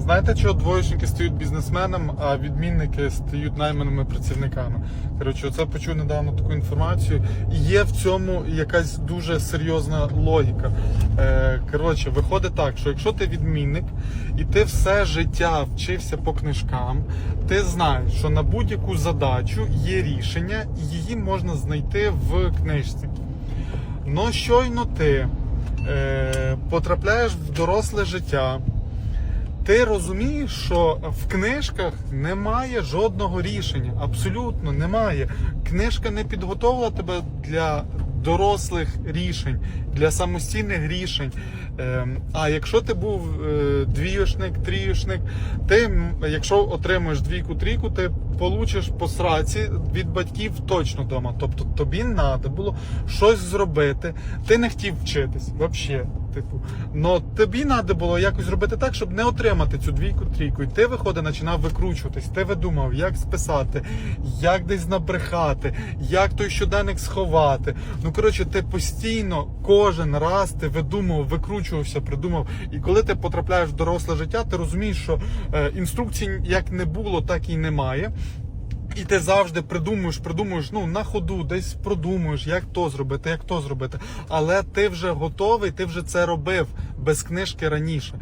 Знаєте, чого двоєчники стають бізнесменами, а відмінники стають найманими працівниками? Коротше, це почув недавно таку інформацію. І є в цьому якась дуже серйозна логіка. Е, коротше, виходить так, що якщо ти відмінник і ти все життя вчився по книжкам, ти знаєш, що на будь-яку задачу є рішення, і її можна знайти в книжці. Но щойно ти е, потрапляєш в доросле життя, ти розумієш, що в книжках немає жодного рішення. Абсолютно немає. Книжка не підготовила тебе для дорослих рішень, для самостійних рішень. Ем, А якщо ти був е, двіюшник, тріюшник, ти, якщо отримуєш двійку, трійку, ти получиш по сраці від батьків точно вдома. Тобто тобі треба було щось зробити. Ти не хотів вчитись взагалі. Типу, но тобі треба було якось зробити так, щоб не отримати цю двійку, трійку. І ти виходить, починав викручуватись. Ти видумав, як списати, як десь набрехати, як той щоденник сховати. Ну коротше, ти постійно кожен раз ти видумав, викручувався, придумав. І коли ти потрапляєш в доросле життя, ти розумієш, що е, інструкцій як не було, так і немає. І ти завжди придумуєш, придумуєш, ну на ходу, десь продумуєш, як то зробити, як то зробити. Але ти вже готовий, ти вже це робив без книжки раніше.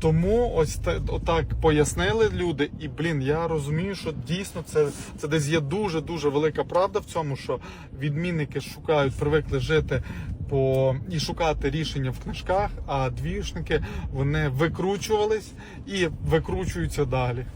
Тому ось та- отак пояснили люди, і блін, я розумію, що дійсно це, це десь є дуже дуже велика правда в цьому, що відмінники шукають, привикли жити по і шукати рішення в книжках, а двішники вони викручувались і викручуються далі.